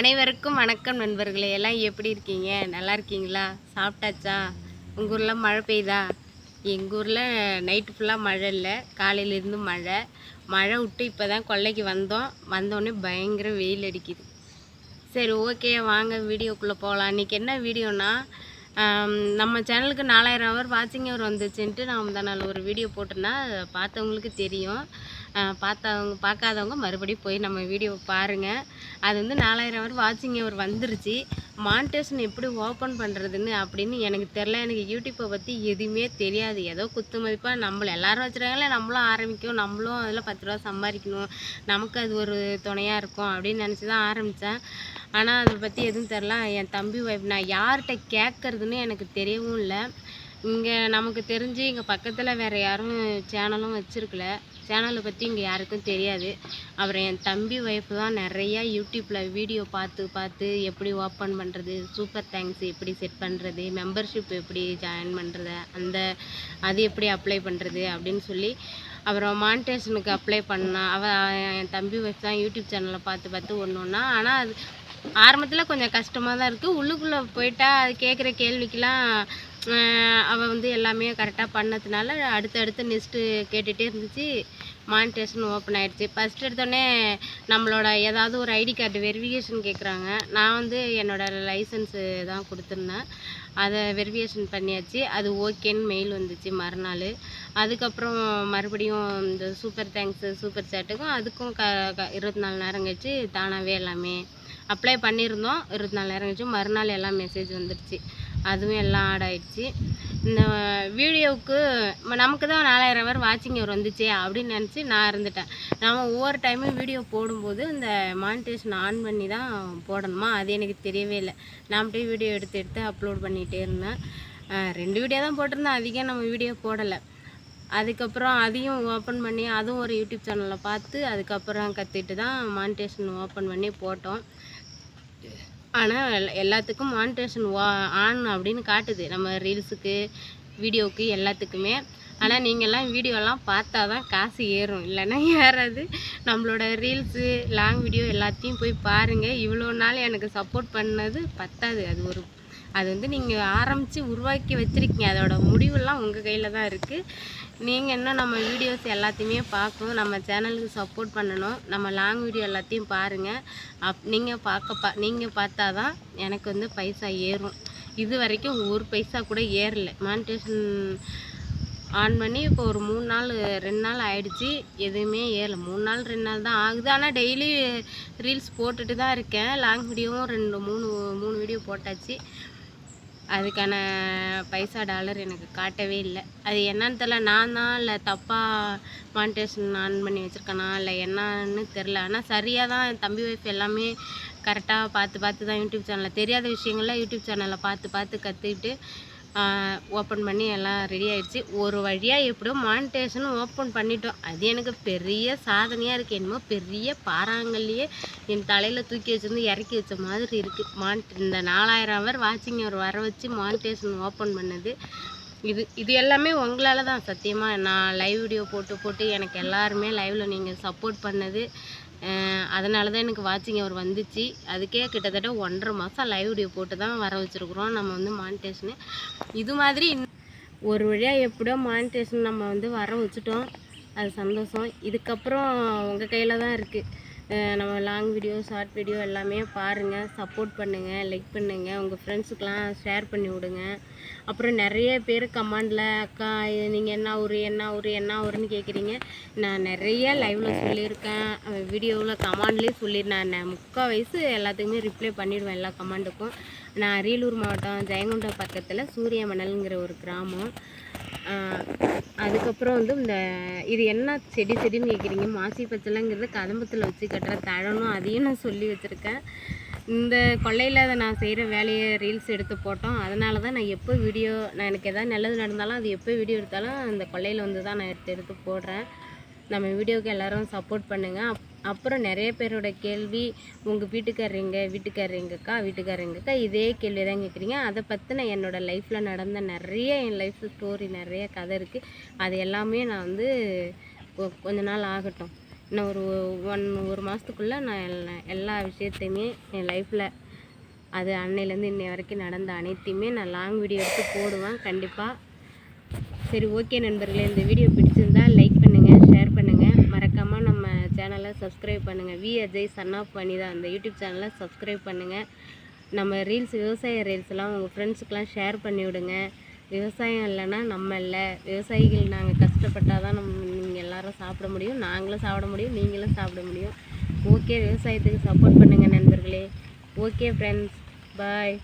அனைவருக்கும் வணக்கம் நண்பர்களே. எல்லாம் எப்படி இருக்கீங்க? நல்லா இருக்கீங்களா? சாப்பிட்டாச்சா? உங்கள் ஊரில் மழை பெய்யுதா எங்கள் ஊரில் நைட்டு ஃபுல்லாக மழை இல்லை. காலையிலேருந்து மழை. மழை விட்டு இப்போ தான் கொல்லைக்கு வந்தோம். வந்தோடனே பயங்கர வெயில் அடிக்குது. சரி ஓகே வாங்க வீடியோக்குள்ளே போகலாம். இன்றைக்கி என்ன வீடியோனா நம்ம சேனலுக்கு நாலாயிரம் ஹவர் வாட்சிங் ஹவர் வந்துச்சுன்ட்டு நான் முந்தா நாள் ஒரு வீடியோ போட்டேன்னா பார்த்தவங்களுக்கு தெரியும். பார்த்தவங்க பார்க்காதவங்க மறுபடியும் போய் நம்ம வீடியோ பாருங்கள் அது வந்து நாலாயிரம் ஹவர் வாட்சிங் அவர் வந்துருச்சு. மானிட்டேஷன் எப்படி ஓப்பன் பண்ணுறதுன்னு அப்படின்னு எனக்கு தெரில எனக்கு யூடியூப்பை பற்றி எதுவுமே தெரியாது. ஏதோ குத்து மதிப்பாக நம்மள எல்லாரும் வச்சுருக்காங்களே நம்மளும் ஆரம்பிக்கும். நம்மளும் அதில் பத்து ரூபா சம்பாதிக்கணும். நமக்கு அது ஒரு துணையாக இருக்கும் அப்படின்னு நினச்சி தான் ஆரம்பித்தேன் ஆனால் அதை பற்றி எதுவும் தெரில என் தம்பி வைஃப் நான் யார்கிட்ட கேட்குறதுன்னு எனக்கு தெரியவும் இல்லை. இங்கே நமக்கு தெரிஞ்சு இங்கே பக்கத்தில் வேறு யாரும் சேனலும் வச்சுருக்கல. சேனலை பற்றி இங்கே யாருக்கும் தெரியாது. அப்புறம் என் தம்பி ஒய்ஃப் தான் நிறையா யூடியூப்பில் வீடியோ பார்த்து பார்த்து எப்படி ஓப்பன் பண்ணுறது சூப்பர் தேங்க்ஸ் எப்படி செட் பண்ணுறது மெம்பர்ஷிப் எப்படி ஜாயின் பண்ணுறது அந்த அது எப்படி அப்ளை பண்ணுறது அப்படின்னு சொல்லி அப்புறம் மானிட்டேஷனுக்கு அப்ளை பண்ணால் அவ என் தம்பி ஒய்ஃப் தான் யூடியூப் சேனலை பார்த்து பார்த்து ஒன்று ஒன்றா ஆனால் அது ஆரம்பத்தில் கொஞ்சம் கஷ்டமாக தான் இருக்குது உள்ளுக்குள்ளே போயிட்டால் அது கேட்குற கேள்விக்கெலாம் அவள் வந்து எல்லாமே கரெக்டாக பண்ணதுனால அடுத்தடுத்து நெக்ஸ்ட்டு கேட்டுகிட்டே இருந்துச்சு. மானிட்டேஷன் ஓப்பன் ஆகிடுச்சி ஃபஸ்ட் எடுத்தோடனே நம்மளோட ஏதாவது ஒரு ஐடி கார்டு வெரிஃபிகேஷன் கேட்குறாங்க நான் வந்து என்னோடய லைசன்ஸு தான் கொடுத்துருந்தேன். அதை வெரிஃபிகேஷன் பண்ணியாச்சு. அது ஓகேன்னு மெயில் வந்துச்சு மறுநாள். அதுக்கப்புறம் மறுபடியும் இந்த சூப்பர் தேங்க்ஸு சூப்பர் சேட்டுக்கும் அதுக்கும் க க இருபத்தி நாலு நேரம் கழிச்சு தானாகவே எல்லாமே அப்ளை பண்ணியிருந்தோம். இருபத்தி நாலு நேரம் கழிச்சு மறுநாள் எல்லாம் மெசேஜ் வந்துடுச்சு அதுவும் எல்லாம் ஆட் ஆயிடுச்சு. இந்த வீடியோவுக்கு நமக்கு தான் நாலாயிரம் பேர் வாட்சிங் அவர் வந்துச்சே அப்படின்னு நினச்சி நான் இருந்துட்டேன். நாம் ஒவ்வொரு டைமும் வீடியோ போடும்போது இந்த மானிட்டேஷன் ஆன் பண்ணி தான் போடணுமா? அது எனக்கு தெரியவே இல்லை. நான் அப்படியே வீடியோ எடுத்து எடுத்து அப்லோட் பண்ணிகிட்டே இருந்தேன். ரெண்டு வீடியோ தான் போட்டிருந்தேன். அதிகம் நம்ம வீடியோ போடலை. அதுக்கப்புறம் அதையும் ஓப்பன் பண்ணி அதுவும் ஒரு யூடியூப் சேனலில் பார்த்து அதுக்கப்புறம் கற்றுட்டு தான் மானிட்டேஷன் ஓப்பன் பண்ணி போட்டோம். ஆனால் எல்லாத்துக்கும் மானிட்டேஷன் வா ஆன் அப்படின்னு காட்டுது. நம்ம ரீல்ஸுக்கு வீடியோவுக்கு எல்லாத்துக்குமே. ஆனால் நீங்கள்லாம் வீடியோலாம் பார்த்தா தான் காசு ஏறும். இல்லைன்னா ஏறாது. நம்மளோட ரீல்ஸு லாங் வீடியோ எல்லாத்தையும் போய் பாருங்கள் இவ்வளோ நாள் எனக்கு சப்போர்ட் பண்ணது பத்தாது. அது ஒரு அது வந்து நீங்கள் ஆரம்பித்து உருவாக்கி வச்சுருக்கீங்க. அதோட முடிவுலாம் உங்கள் கையில் தான் இருக்குது நீங்கள் இன்னும் நம்ம வீடியோஸ் எல்லாத்தையுமே பார்க்கணும். நம்ம சேனலுக்கு சப்போர்ட் பண்ணணும். நம்ம லாங் வீடியோ எல்லாத்தையும் பாருங்கள் அப் நீங்கள் பார்க்க பா நீங்கள் பார்த்தா தான் எனக்கு வந்து பைசா ஏறும். இது வரைக்கும் ஒரு பைசா கூட ஏறல. மானிட்டேஷன் ஆன் பண்ணி இப்போ ஒரு மூணு நாள் ரெண்டு நாள் ஆயிடுச்சு. எதுவுமே ஏறல. மூணு நாள் ரெண்டு நாள் தான் ஆகுது. ஆனால் டெய்லி ரீல்ஸ் போட்டுட்டு தான் இருக்கேன். லாங் வீடியோவும் ரெண்டு மூணு மூணு வீடியோ போட்டாச்சு. அதுக்கான பைசா டாலர் எனக்கு காட்டவே இல்லை. அது என்னன்னு தெரில நான் தான் இல்லை தப்பாக மானிட்டேஷன் ஆன் பண்ணி வச்சுருக்கேனா இல்லை என்னன்னு தெரில ஆனால் சரியாக தான் என் தம்பி ஒய்ஃப் எல்லாமே கரெக்டாக பார்த்து பார்த்து தான் யூடியூப் சேனலில் தெரியாத விஷயங்கள்லாம் யூடியூப் சேனலில் பார்த்து பார்த்து கற்றுக்கிட்டு ஓப்பன் பண்ணி எல்லாம் ரெடி ஆயிடுச்சு. ஒரு வழியாக எப்படியோ மானிட்டேஷன் ஓப்பன் பண்ணிட்டோம். அது எனக்கு பெரிய சாதனையாக இருக்குது என்னமோ பெரிய பாறாங்கல்லையே என் தலையில் தூக்கி வச்சிருந்து இறக்கி வச்ச மாதிரி இருக்குது மான் இந்த நாலாயிரம் அவர் வாட்சிங் அவர் வர வச்சு மானிட்டேஷன் ஓப்பன் பண்ணது. இது இது எல்லாமே உங்களால் தான். சத்தியமாக நான் லைவ் வீடியோ போட்டு போட்டு எனக்கு எல்லாருமே லைவில் நீங்கள் சப்போர்ட் பண்ணது. அதனால தான் எனக்கு வாட்சிங் அவர் வந்துச்சு. அதுக்கே கிட்டத்தட்ட ஒன்றரை மாதம் லைவ் வீடியோ போட்டு தான் வர வச்சுருக்குறோம். நம்ம வந்து மானிட்டேஷனு இது மாதிரி ஒரு வழியாக எப்படியோ மானிட்டேஷன் நம்ம வந்து வர வச்சுட்டோம். அது சந்தோஷம். இதுக்கப்புறம் உங்கள் கையில் தான் இருக்குது நம்ம லாங் வீடியோ ஷார்ட் வீடியோ எல்லாமே பாருங்கள் சப்போர்ட் பண்ணுங்கள் லைக் பண்ணுங்கள் உங்கள் ஃப்ரெண்ட்ஸுக்கெலாம் ஷேர் பண்ணி விடுங்க. அப்புறம் நிறைய பேர் கமெண்டில் அக்கா நீங்கள் என்ன ஊர் என்ன ஊர் என்ன ஊருன்னு கேட்குறீங்க நான் நிறைய லைவில் சொல்லியிருக்கேன். வீடியோவில் கமெண்ட்லேயே சொல்லியிருந்தேன். நான் முக்கால் வயசு எல்லாத்துக்குமே ரிப்ளை பண்ணிடுவேன் எல்லா கமெண்ட்டுக்கும் நான் அரியலூர் மாவட்டம் ஜெயங்கொண்டம் பக்கத்தில் சூரியமணல்ங்கிற ஒரு கிராமம். அதுக்கப்புறம் வந்து இந்த இது என்ன செடி செடின்னு கேட்குறீங்க மாசி பச்சைலங்கிறது கதம்பத்தில் வச்சு கட்டுற தழனும் அதையும் நான் சொல்லி வச்சுருக்கேன். இந்த கொல்லையில் அதை நான் செய்கிற வேலையை ரீல்ஸ் எடுத்து போட்டோம். அதனால தான் நான் எப்போ வீடியோ நான் எனக்கு எதாவது நல்லது நடந்தாலும் அது எப்போ வீடியோ எடுத்தாலும் அந்த கொல்லையில் வந்து தான் நான் எடுத்து எடுத்து போடுறேன். நம்ம வீடியோவுக்கு எல்லோரும் சப்போர்ட் பண்ணுங்கள் அப் அப்புறம் நிறைய பேரோட கேள்வி உங்கள் வீட்டுக்காரங்க வீட்டுக்காரங்கக்கா வீட்டுக்காரங்கக்கா இதே கேள்வி தான் கேட்குறீங்க. அதை பற்றின என்னோடய லைஃப்பில் நடந்த நிறைய என் லைஃப் ஸ்டோரி நிறைய கதை இருக்குது அது எல்லாமே நான் வந்து கொ- கொஞ்ச நாள் ஆகட்டும். இன்னும் ஒரு ஒன் ஒரு மாதத்துக்குள்ளே நான் எல்லா விஷயத்தையுமே என் லைஃப்பில் அது அன்னையிலேருந்து இன்னை வரைக்கும் நடந்த அனைத்தையுமே நான் லாங் வீடியோ எடுத்து போடுவேன். கண்டிப்பாக சரி ஓகே நண்பர்களே இந்த வீடியோ பிடிச்சிருந்தா ஷேர் பண்ணுங்கள் மறக்காமல் நம்ம சேனலை சப்ஸ்கிரைப் பண்ணுங்கள் V Ajay son of Vanitha அந்த யூடியூப் சேனலை சப்ஸ்கிரைப் பண்ணுங்கள் நம்ம ரீல்ஸ் விவசாய ரீல்ஸ்லாம் உங்கள் ஃப்ரெண்ட்ஸுக்கெலாம் ஷேர் பண்ணி விடுங்க. விவசாயம் இல்லைன்னா நம்ம இல்லை. விவசாயிகள் நாங்கள் கஷ்டப்பட்டால் தான் நம்ம நீங்கள் எல்லோரும் சாப்பிட முடியும். நாங்களும் சாப்பிட முடியும். நீங்களும் சாப்பிட முடியும். ஓகே விவசாயத்துக்கு சப்போர்ட் பண்ணுங்கள் நண்பர்களே. Okay friends bye